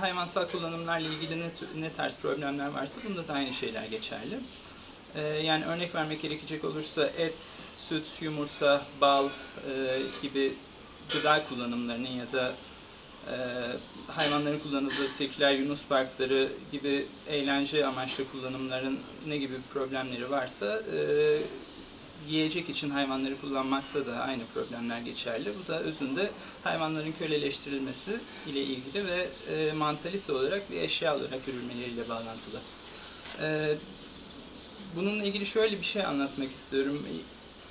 hayvansal kullanımlarla ilgili ne, ne tarz problemler varsa bunda da aynı şeyler geçerli. Ee, yani örnek vermek gerekecek olursa et, süt, yumurta, bal e, gibi gıda kullanımlarının ya da e, hayvanların kullanıldığı sirkler, yunus parkları gibi eğlence amaçlı kullanımların ne gibi problemleri varsa e, yiyecek için hayvanları kullanmakta da aynı problemler geçerli. Bu da özünde hayvanların köleleştirilmesi ile ilgili ve e, mantalite olarak bir eşya olarak görülmeleriyle bağlantılı. E, bununla ilgili şöyle bir şey anlatmak istiyorum.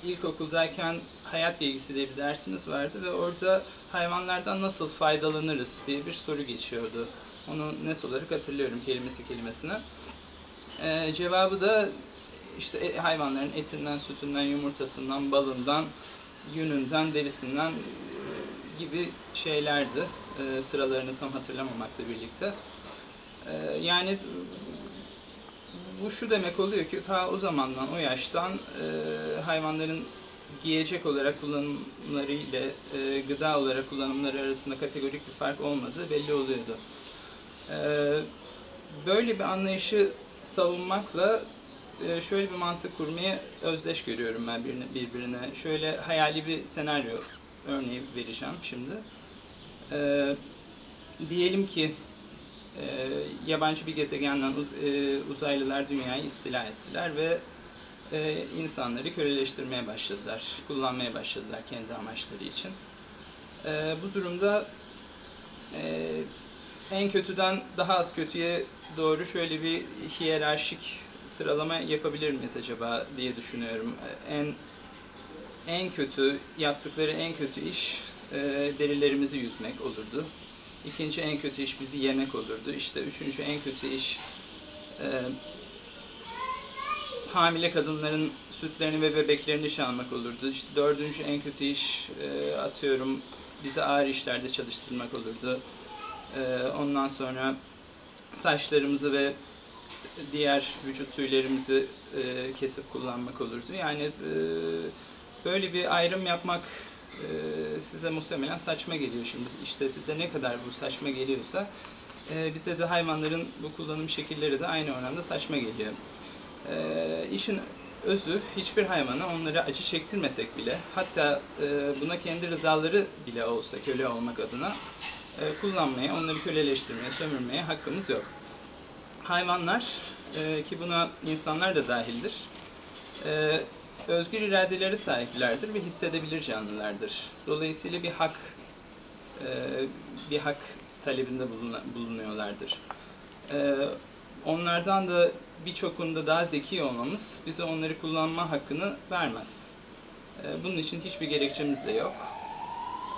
İlkokuldayken hayat bilgisi diye bir dersimiz vardı ve orada hayvanlardan nasıl faydalanırız diye bir soru geçiyordu. Onu net olarak hatırlıyorum kelimesi kelimesine. E, cevabı da işte e- hayvanların etinden, sütünden, yumurtasından, balından, yününden, derisinden e, gibi şeylerdi. E, sıralarını tam hatırlamamakla birlikte. Yani bu şu demek oluyor ki ta o zamandan, o yaştan hayvanların giyecek olarak kullanımları ile gıda olarak kullanımları arasında kategorik bir fark olmadığı belli oluyordu. Böyle bir anlayışı savunmakla e, şöyle bir mantık kurmayı özdeş görüyorum ben birine, birbirine. Şöyle hayali bir senaryo örneği vereceğim şimdi. E, diyelim ki e, yabancı bir gezegenden e, uzaylılar dünyayı istila ettiler ve e, insanları köleleştirmeye başladılar, kullanmaya başladılar kendi amaçları için. E, bu durumda e, en kötüden daha az kötüye doğru şöyle bir hiyerarşik sıralama yapabilir miyiz acaba diye düşünüyorum. En en kötü yaptıkları en kötü iş e, derilerimizi yüzmek olurdu. İkinci en kötü iş bizi yemek olurdu. İşte üçüncü en kötü iş e, hamile kadınların sütlerini ve bebeklerini çalmak olurdu. İşte dördüncü en kötü iş e, atıyorum bizi ağır işlerde çalıştırmak olurdu. E, ondan sonra saçlarımızı ve diğer vücut tüylerimizi e, kesip kullanmak olurdu. Yani e, böyle bir ayrım yapmak e, size muhtemelen saçma geliyor şimdi. İşte size ne kadar bu saçma geliyorsa e, bize de hayvanların bu kullanım şekilleri de aynı oranda saçma geliyor. E, işin özü hiçbir hayvana onları acı çektirmesek bile hatta e, buna kendi rızaları bile olsa köle olmak adına e, kullanmaya, onları köleleştirmeye, sömürmeye hakkımız yok hayvanlar e, ki buna insanlar da dahildir. e, özgür iradeleri sahiplerdir ve hissedebilir canlılardır. Dolayısıyla bir hak e, bir hak talebinde bulunuyorlardır. E, onlardan da birçokunda daha zeki olmamız bize onları kullanma hakkını vermez. E, bunun için hiçbir gerekçemiz de yok.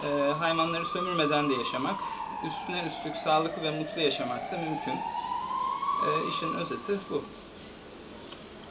E, hayvanları sömürmeden de yaşamak, üstüne üstlük sağlıklı ve mutlu yaşamak da mümkün. E, işin özeti bu.